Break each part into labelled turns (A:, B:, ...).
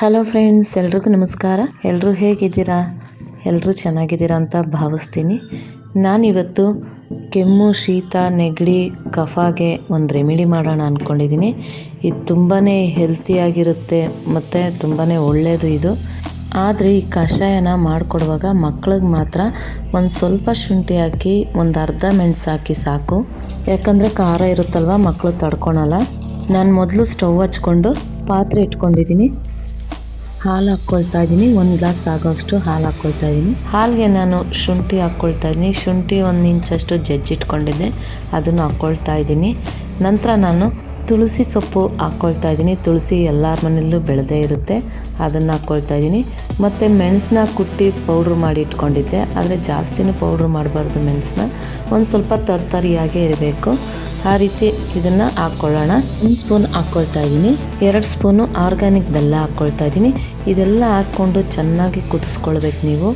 A: Hello friends ಎಲ್ರಿಗೂ ನಮಸ್ಕಾರ. ಎಲ್ಲರೂ ಹೇಗಿದ್ದೀರಾ? ಎಲ್ಲರೂ ಚೆನ್ನಾಗಿದ್ದೀರಾ ಅಂತ ಭಾವಿಸ್ತೀನಿ. ನಾನಿವತ್ತು ಕೆಮ್ಮು, ಶೀತ, ನೆಗಡಿ, ಕಫಾಗೆ ಒಂದು ರೆಮಿಡಿ ಮಾಡೋಣ ಅಂದ್ಕೊಂಡಿದ್ದೀನಿ ಇದು ತುಂಬಾ ಹೆಲ್ತಿಯಾಗಿರುತ್ತೆ ಮತ್ತು ತುಂಬಾ ಒಳ್ಳೆಯದು ಇದು. ಆದರೆ ಈ ಕಷಾಯನ ಮಾಡಿಕೊಡುವಾಗ ಮಕ್ಳಿಗೆ ಮಾತ್ರ ಒಂದು ಸ್ವಲ್ಪ ಶುಂಠಿ ಹಾಕಿ, ಒಂದು ಅರ್ಧ ಮೆಣಸು ಹಾಕಿ ಸಾಕು. ಯಾಕಂದರೆ ಖಾರ ಇರುತ್ತಲ್ವ ಮಕ್ಕಳು ತಡ್ಕೊಳಲ್ಲ. ನಾನು ಮೊದಲು ಸ್ಟವ್ ಹಚ್ಕೊಂಡು ಪಾತ್ರೆ ಇಟ್ಕೊಂಡಿದ್ದೀನಿ. ಹಾಲು ಹಾಕ್ಕೊಳ್ತಾ ಇದ್ದೀನಿ. ಒಂದು ಗ್ಲಾಸ್ ಆಗೋಷ್ಟು ಹಾಲು ಹಾಕ್ಕೊಳ್ತಾ ಇದ್ದೀನಿ. ಹಾಲಿಗೆ ನಾನು ಶುಂಠಿ ಹಾಕ್ಕೊಳ್ತಾ ಇದ್ದೀನಿ. ಶುಂಠಿ ಒಂದು ಇಂಚಷ್ಟು ಜಜ್ಜಿಟ್ಕೊಂಡಿದ್ದೆ ಅದನ್ನು ಹಾಕ್ಕೊಳ್ತಾ ಇದ್ದೀನಿ. ನಂತರ ನಾನು ತುಳಸಿ ಸೊಪ್ಪು ಹಾಕ್ಕೊಳ್ತಾ ಇದ್ದೀನಿ. ತುಳಸಿ ಎಲ್ಲರ ಮನೆಯಲ್ಲೂ ಬೆಳೆದೇ ಇರುತ್ತೆ. ಅದನ್ನು ಹಾಕ್ಕೊಳ್ತಾ ಇದ್ದೀನಿ. ಮತ್ತು ಮೆಣಸನ್ನ ಕುಟ್ಟಿ ಪೌಡ್ರ್ ಮಾಡಿ ಇಟ್ಕೊಂಡಿದ್ದೆ. ಆದರೆ ಜಾಸ್ತಿನೂ ಪೌಡ್ರ್ ಮಾಡಬಾರ್ದು ಮೆಣಸನ್ನ ಒಂದು ಸ್ವಲ್ಪ ತರ್ತರಿಯಾಗೇ ಇರಬೇಕು. ಆ ರೀತಿ ಇದನ್ನ ಹಾಕ್ಕೊಳ್ಳೋಣ ಒಂದು ಸ್ಪೂನ್ ಹಾಕ್ಕೊಳ್ತಾ ಇದ್ದೀನಿ. ಎರಡು ಸ್ಪೂನು ಆರ್ಗ್ಯಾನಿಕ್ ಬೆಲ್ಲ ಹಾಕ್ಕೊಳ್ತಾ ಇದ್ದೀನಿ. ಇದೆಲ್ಲ ಹಾಕ್ಕೊಂಡು ಚೆನ್ನಾಗಿ ಕುದಿಸ್ಕೊಳ್ಬೇಕು ನೀವು.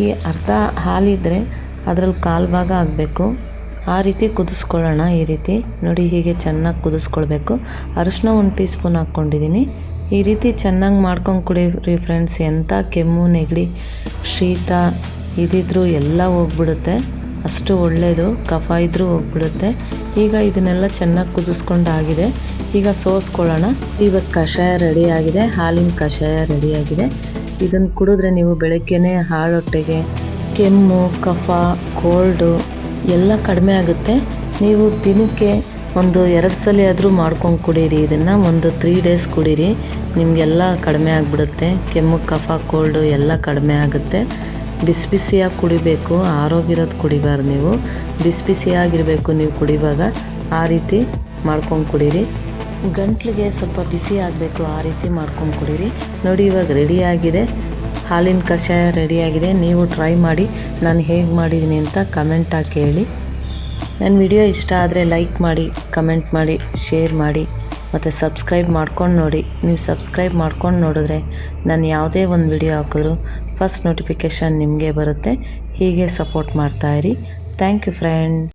A: ಈ ಅರ್ಧ ಹಾಲಿದ್ರೆ ಅದರಲ್ಲಿ ಕಾಲು ಭಾಗ ಆಗಬೇಕು ಆ ರೀತಿ ಕುದಿಸ್ಕೊಳ್ಳೋಣ ಈ ರೀತಿ. ನೋಡಿ ಹೀಗೆ ಚೆನ್ನಾಗಿ ಕುದಿಸ್ಕೊಳ್ಬೇಕು. ಅರಿಶಿನ ಒಂದು ಟೀ ಸ್ಪೂನ್ ಹಾಕ್ಕೊಂಡಿದ್ದೀನಿ. ಈ ರೀತಿ ಚೆನ್ನಾಗಿ ಮಾಡ್ಕೊಂಡು ಕುಡೀರಿ ಫ್ರೆಂಡ್ಸ್. ಎಂಥ ಕೆಮ್ಮು, ನೆಗಡಿ, ಶೀತ, ಇದಿದ್ರೂ ಎಲ್ಲ ಹೋಗ್ಬಿಡುತ್ತೆ. ಅಷ್ಟು ಒಳ್ಳೆಯದು ಕಫ ಇದ್ದರೂ ಹೋಗ್ಬಿಡುತ್ತೆ. ಈಗ ಇದನ್ನೆಲ್ಲ ಚೆನ್ನಾಗಿ ಕುದಿಸ್ಕೊಂಡಾಗಿದೆ. ಈಗ ಸೋಸ್ಕೊಳ್ಳೋಣ. ಇವಾಗ ಕಷಾಯ ರೆಡಿಯಾಗಿದೆ, ಹಾಲಿನ ಕಷಾಯ ರೆಡಿಯಾಗಿದೆ. ಇದನ್ನು ಕುಡಿದ್ರೆ ನೀವು ಬೆಳಗ್ಗೆನೇ ಹಾಳೊಟ್ಟೆಗೆ ಕೆಮ್ಮು, ಕಫ, ಕೋಲ್ಡು ಎಲ್ಲ ಕಡಿಮೆ ಆಗುತ್ತೆ. ನೀವು ದಿನಕ್ಕೆ ಒಂದು ಎರಡು ಸಲ ಆದರೂ ಮಾಡ್ಕೊಂಡು ಕುಡೀರಿ. ಇದನ್ನು ಒಂದು ತ್ರೀ ಡೇಸ್ ಕುಡೀರಿ. ನಿಮಗೆಲ್ಲ ಕಡಿಮೆ ಆಗಿಬಿಡುತ್ತೆ. ಕೆಮ್ಮು, ಕಫ, ಕೋಲ್ಡು ಎಲ್ಲ ಕಡಿಮೆ ಆಗುತ್ತೆ. ಬಿಸಿ ಬಿಸಿಯಾಗಿ ಕುಡಿಬೇಕು ಆರೋಗಿರೋದು ಕುಡಿಬಾರ್ದು ನೀವು. ಬಿಸಿ ಬಿಸಿಯಾಗಿರಬೇಕು ನೀವು ಕುಡಿವಾಗ, ಆ ರೀತಿ ಮಾಡ್ಕೊಂಡು ಕುಡೀರಿ. ಗಂಟ್ಲಿಗೆ ಸ್ವಲ್ಪ ಬಿಸಿ ಆಗಬೇಕು, ಆ ರೀತಿ ಮಾಡ್ಕೊಂಡು ಕುಡೀರಿ. ನೋಡಿ, ಇವಾಗ ರೆಡಿಯಾಗಿದೆ ಹಾಲಿನ ಕಷಾಯ ರೆಡಿಯಾಗಿದೆ ನೀವು ಟ್ರೈ ಮಾಡಿ, ನಾನು ಹೇಗೆ ಮಾಡಿದ್ದೀನಿ ಅಂತ ಕಮೆಂಟ್ ಹಾಕಿ ಹೇಳಿ. ನನ್ನ ವಿಡಿಯೋ ಇಷ್ಟ ಆದರೆ ಲೈಕ್ ಮಾಡಿ ಕಮೆಂಟ್ ಮಾಡಿ ಶೇರ್ ಮಾಡಿ. ಮತ್ತು ಸಬ್ಸ್ಕ್ರೈಬ್ ಮಾಡ್ಕೊಂಡು ನೋಡಿ. ನೀವು ಸಬ್ಸ್ಕ್ರೈಬ್ ಮಾಡ್ಕೊಂಡು ನೋಡಿದ್ರೆ ನಾನು ಯಾವುದೇ ಒಂದು ವಿಡಿಯೋ ಹಾಕಿದ್ರು ಫಸ್ಟ್ ನೋಟಿಫಿಕೇಷನ್ ನಿಮಗೆ ಬರುತ್ತೆ. ಹೀಗೆ ಸಪೋರ್ಟ್ ಮಾಡ್ತಾಯಿರಿ ಥ್ಯಾಂಕ್ ಯು ಫ್ರೆಂಡ್ಸ್